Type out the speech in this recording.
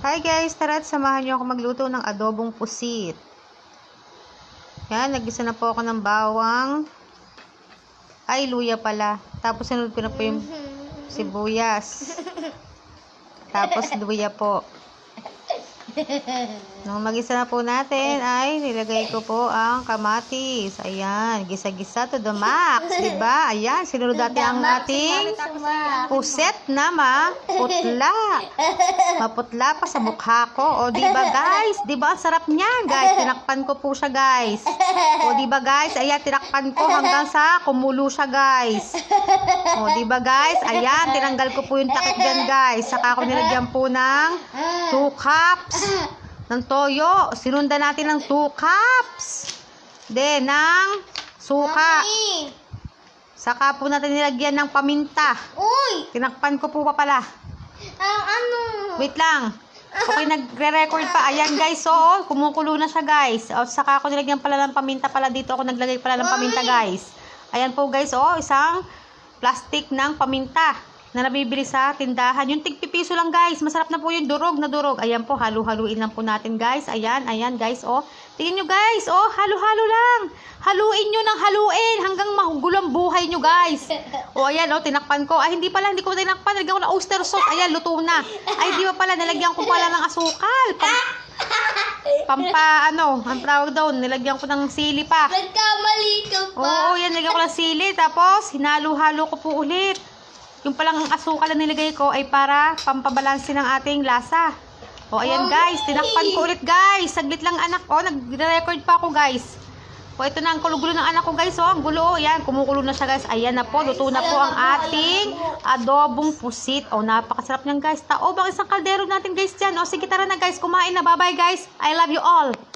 Hi guys, tara at samahan niyo ako magluto ng adobong pusit. Yan, nagisa na po ako ng bawang. Ay, luya pala. Tapos sinunod ko na po yung sibuyas. Tapos luya po. Nung magisa na po natin, ay nilagay ko po ang kamatis. Ayan, gisa-gisa to the max, di ba? Ayan, sinunod natin ang ating puset na maputla. Maputla pa sa mukha ko. O, di ba guys? Di ba ang sarap niyan, guys? Tinakpan ko po siya, guys. O, di ba guys? Ayan, tinakpan ko hanggang sa kumulo siya, guys. O, di ba guys? Ayan, tinanggal ko po yung takip dyan, guys. Saka ako nilagyan po ng 2 cups ng toyo. Sinundan natin ng 2 cups. Then, ng suka. Mami! Saka po natin nilagyan ng paminta. Uy! Tinakpan ko po pa pala. Ang ano? Wait lang. Okay, nagre-record pa. Ayan guys, so oh, kumukulo na siya guys. O, saka ako nilagyan pala ng paminta pala dito. Ako naglagay pala ng paminta guys. Ayan po guys, oh, isang plastic ng paminta na nabibili sa tindahan. Yung tigpipiso lang guys. Masarap na po yung durog na durog. Ayan po, halu-haluin lang po natin guys. Ayan, ayan guys, oh. Tingnan nyo guys, oh, halu-halo lang. Haluin nyo ng haluin hanggang magulang buhay nyo guys. O ayan, oh, tinakpan ko. Ay, hindi pala, hindi ko tinakpan. Nalagyan ko ng oyster sauce. Ayan, luto na. Ay, di ba pala, nalagyan ko pala ng asukal. Pam, pampa, ano, ang tawag daw, nilagyan ko ng sili pa. Nagkamali ka pa. Oo, yan, nilagyan ko ng sili. Tapos, hinalo-halo ko po ulit. Yung palang asukal na nilagay ko ay para pampabalansin ng ating lasa. O, ayan guys, tinakpan ko ulit guys. Saglit lang anak ko, nag-record pa ako guys. O, ito na ang kulo-gulo ng anak ko guys. O, ang gulo. Ayan, kumukulo na siya guys. Ayan na po, luto na po ang ating adobong pusit. O, napakasarap niyan guys. Tao, bakit isang kaldero natin guys dyan? O, sige tara na guys, kumain na. Bye-bye guys. I love you all.